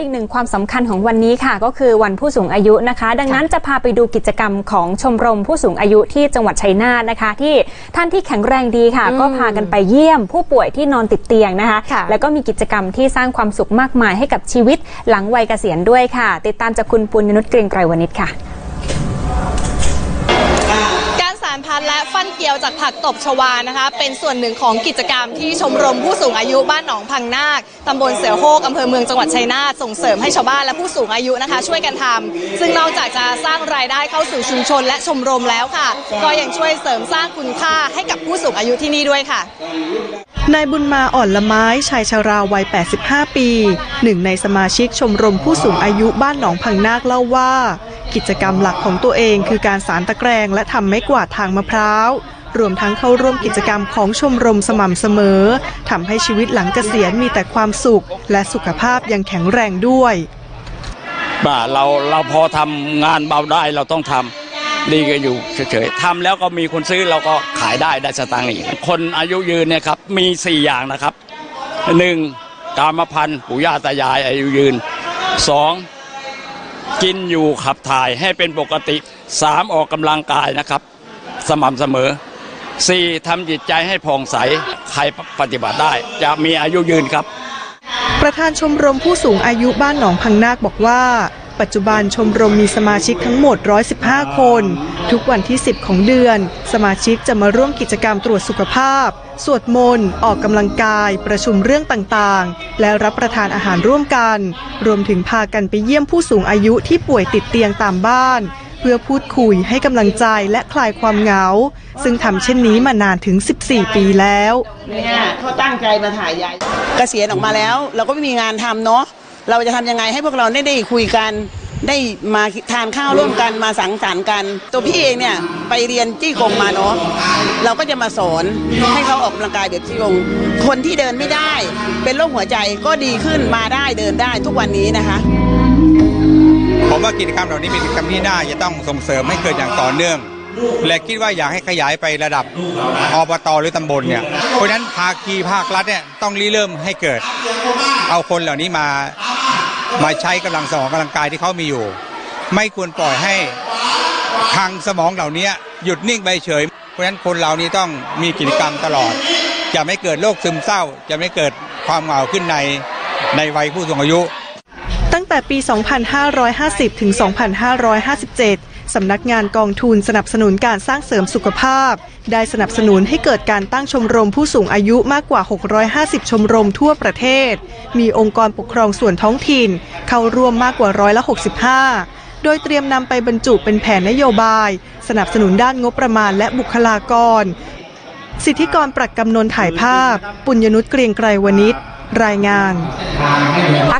อีกหนึ่งความสำคัญของวันนี้ค่ะ ก็คือวันผู้สูงอายุนะคะ ดังนั้นจะพาไปดูกิจกรรมของชมรมผู้สูงอายุที่จังหวัดชัยนาทนะคะ ที่ท่านที่แข็งแรงดีค่ะ ก็พากันไปเยี่ยมผู้ป่วยที่นอนติดเตียงนะคะค่ะแล้วก็มีกิจกรรมที่สร้างความสุขมากมายให้กับชีวิตหลังวัยเกษียณด้วยค่ะ ติดตามจากคุณปุญญนุชเกรียงไกรวณิชค่ะ ฟันเกียวจากผักตบชวานะคะ เป็นส่วนหนึ่งของกิจกรรมที่ชมรมผู้สูงอายุบ้านหนองพังนาคตำบลเสือโฮกอำเภอเมืองจังหวัดชัยนาทส่งเสริมให้ชาวบ้านและผู้สูงอายุนะคะ ช่วยกันทำซึ่งนอกจากจะสร้างรายได้เข้าสู่ชุมชนและชมรมแล้วค่ะ ก็ยังช่วยเสริมสร้างคุณค่าให้กับผู้สูงอายุที่นี่ด้วยค่ะนายบุญมาอ่อนละไม้ชายชาราวัย 85 ปี หนึ่งในสมาชิกชมรมผู้สูงอายุบ้านหนองพังนาคเล่าว่า กิจกรรมหลักของตัวเองคือการสารตะแกรงและทำไม้กวาดทางมะพร้าว รวมทั้งเข้าร่วมกิจกรรมของชมรมสม่ำเสมอทำให้ชีวิตหลังเกษียณมีแต่ความสุข และสุขภาพยังแข็งแรงด้วยบ่าเราเราพอทำงานเบาได้เราต้องทำดีก็อยู่เฉยๆทำแล้วก็มีคนซื้อเราก็ขายได้ได้สตางค์อีก คนอายุยืนเนี่ยครับมี 4 อย่างนะครับหนึ่งกามพันธุ์ปู่ย่าตายายอายุยืนสอง กินอยู่ขับถ่ายให้เป็นปกติสามออกกำลังกายนะครับ สม่ำเสมอสี่ทำจิตใจให้ผ่องใส ใครปฏิบัติได้ จะมีอายุยืนครับ ประธานชมรมผู้สูงอายุบ้านหนองพังนาคบอกว่า ปัจจุบันชมรมมีสมาชิกทั้งหมด 115 คน ทุกวันที่ 10 ของเดือน สมาชิกจะมาร่วมกิจกรรมตรวจสุขภาพ สวดมนต์ ออกกำลังกาย ประชุมเรื่องต่างๆ และรับประทานอาหารร่วมกัน รวมถึงพากันไปเยี่ยมผู้สูงอายุที่ป่วยติดเตียงตามบ้าน เพื่อพูดคุยให้กำลังใจและคลายความเหงา ซึ่งทำเช่นนี้มานานถึง 14 ปีแล้วเนี่ยเขาตั้งใจมาถ่ายยายเกษียณออกมาแล้ว เราก็ไม่มีงานทำเนาะ เราจะทำยังไงให้พวกเราได้ได้คุยกันได้มาทานข้าวร่วมกันมาสังสรรค์กัน ตัวพี่เองเนี่ยไปเรียนจี้กงมาเนาะเราก็จะมาสอนให้เขาออกกำลังกายแบบจี้กงคนที่เดินไม่ได้ เป็นโรคหัวใจก็ดีขึ้นมาได้เดินได้ทุกวันนี้นะคะ ผมว่ากิจกรรมเหล่านี้เป็นกิจกรรมที่น่าจะต้องส่งเสริมให้เกิดอย่างต่อเนื่อง และคิดว่าอยากให้ขยายไประดับอบตหรือตำบลเนี่ยเพราะฉะนั้นภาคีภาครัฐเนี่ยต้องริเริ่มให้เกิด เอาคนเหล่านี้มา มาใช้กำลังสมองกำลังกายที่เขามีอยู่ ไม่ควรปล่อยให้ทางสมองเหล่านี้หยุดนิ่งไปเฉย เพราะฉะนั้นคนเรานี้ต้องมีกิจกรรมตลอด จะไม่เกิดโรคซึมเศร้า จะไม่เกิดความเหงาขึ้นในในวัยผู้สูงอายุ ตั้งแต่ปี 2550 ถึง 2557 สำนักงานกองทุนสนับสนุนการสร้างเสริมสุขภาพ ได้สนับสนุนให้เกิดการตั้งชมรมผู้สูงอายุมากกว่า 650 ชมรมทั่วประเทศ มีองค์กรปกครองส่วนท้องถิ่น เข้าร่วมมากกว่าร้อยละ65 โดยเตรียมนำไปบรรจุเป็นแผนนโยบาย สนับสนุนด้านงบประมาณและบุคลากร สิทธิกรปรักกำนนถ่ายภาพ ปุญญนุชเกรียงไกรวณิชรายงาน